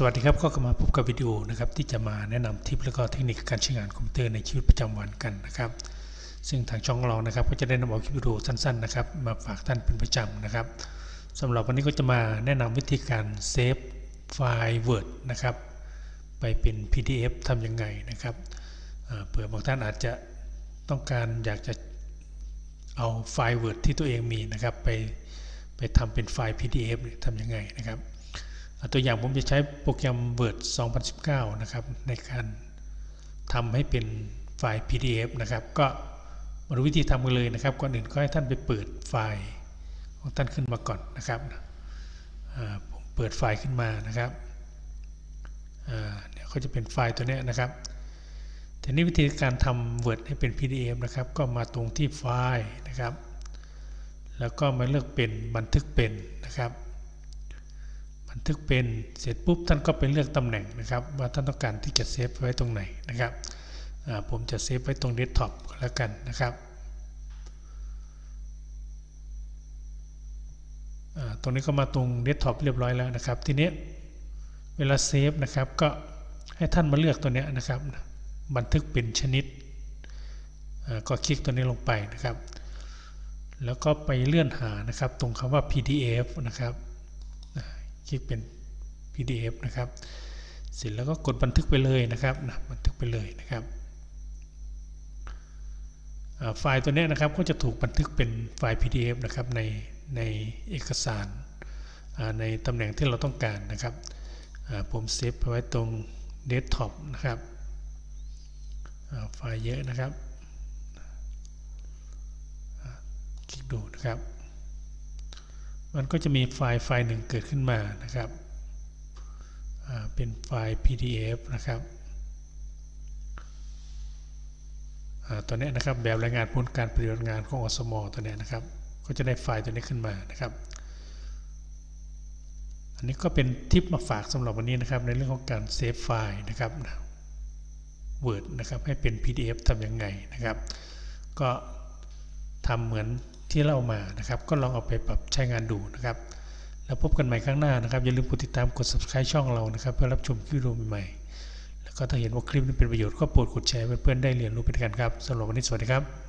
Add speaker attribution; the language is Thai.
Speaker 1: สวัสดีครับก็กลับมาพบกับวิดีโอนะครับที่จะมาแนะนำทิปและก็เทคนิคการใช้งานคอมพิวเตอร์ในชีวิตประจำวันกันนะครับ ซึ่งทางช่องเรานะครับ ก็จะได้นำเอาคลิปวิดีโอสั้นๆนะครับมาฝากท่านเป็นประจำนะครับสำหรับวันนี้ก็จะมาแนะนำวิธีการเซฟไฟล์ Word นะครับไปเป็น PDF ทำยังไงนะครับเผื่อบางท่านอาจจะต้องการอยากจะเอาไฟล์ Word ที่ตัวเองมีนะครับ ไปไปทำเป็นไฟล์ PDF ทำยังไงนะครับ ตัวอย่างผมจะใช้โปรแกรม Word 2019 นะครับ ในการทำให้เป็นไฟล์ PDF นะครับ ก็มาดูวิธีทำกันเลยนะครับ ก่อนอื่นก็ให้ท่านไปเปิดไฟล์ของท่านขึ้นมาก่อนนะครับผมเปิดไฟล์ขึ้นมานะครับเดี๋ยวก็จะเป็นไฟล์ตัวนี้นะครับ ทีนี้วิธีการทำ Word ให้เป็น PDF นะครับ ก็มาตรงที่ไฟล์นะครับ แล้วก็มาเลือกเป็นบันทึกเป็นนะครับ บันทึกเป็นเสร็จปุ๊บท่านก็ไปเลือกตำแหน่งนะครับ ว่าท่านต้องการที่จะเซฟไว้ตรงไหนนะครับผมจะเซฟไว้ตรงเดสก์ท็อปก็แล้วกันนะครับตรงนี้ก็มาตรงเดสก์ท็อปเรียบร้อยแล้วนะครับ ทีนี้เวลาเซฟนะครับก็ให้ท่านมาเลือกตัวนี้นะครับ บันทึกเป็นชนิดก็คลิกตัวนี้ลงไปนะครับ แล้วก็ไปเลื่อนหานะครับ ตรงคำว่า PDF นะครับ คลิกเป็น PDF นะครับ เสร็จแล้วก็กดบันทึกไปเลยนะครับนะบันทึกไปเลยนะครับไฟล์ตัวนี้นะครับก็จะถูกบันทึกเป็นไฟล์ PDF นะครับในในเอกสารในตำแหน่งที่เราต้องการนะครับผมเซฟไว้ตรงเดสก์ท็อปนะครับไฟล์เยอะนะครับ คลิกดูนะครับ มันก็จะมีไฟล์ไฟล์หนึ่งเกิดขึ้นมานะครับเป็นไฟล์ PDF นะครับอตัวนี้นะครับแบบรายงานผลการปฏิบัติงานของอสมอตัวนี้นะครับ ก็จะได้ไฟล์ตัวนี้ขึ้นมานะครับ อันนี้ก็เป็นทิปมาฝากสำหรับวันนี้นะครับ ในเรื่องของการเซฟไฟล์นะครับ Word นะครับให้เป็น PDF ทำยังไงนะครับ ก็ทำเหมือน ที่เล่ามานะครับ ก็ลองเอาไปปรับใช้งานดูนะครับ แล้วพบกันใหม่ครั้งหน้านะครับ อย่าลืมกดติดตามกด subscribe ช่องเรานะครับ เพื่อรับชมคลิปวิดีโอใหม่ๆแล้วก็ถ้าเห็นว่าคลิปนี้เป็นประโยชน์ก็โปรดกดแชร์เพื่อนๆได้เรียนรู้ไปด้วยกันครับสำหรับวันนี้สวัสดีครับ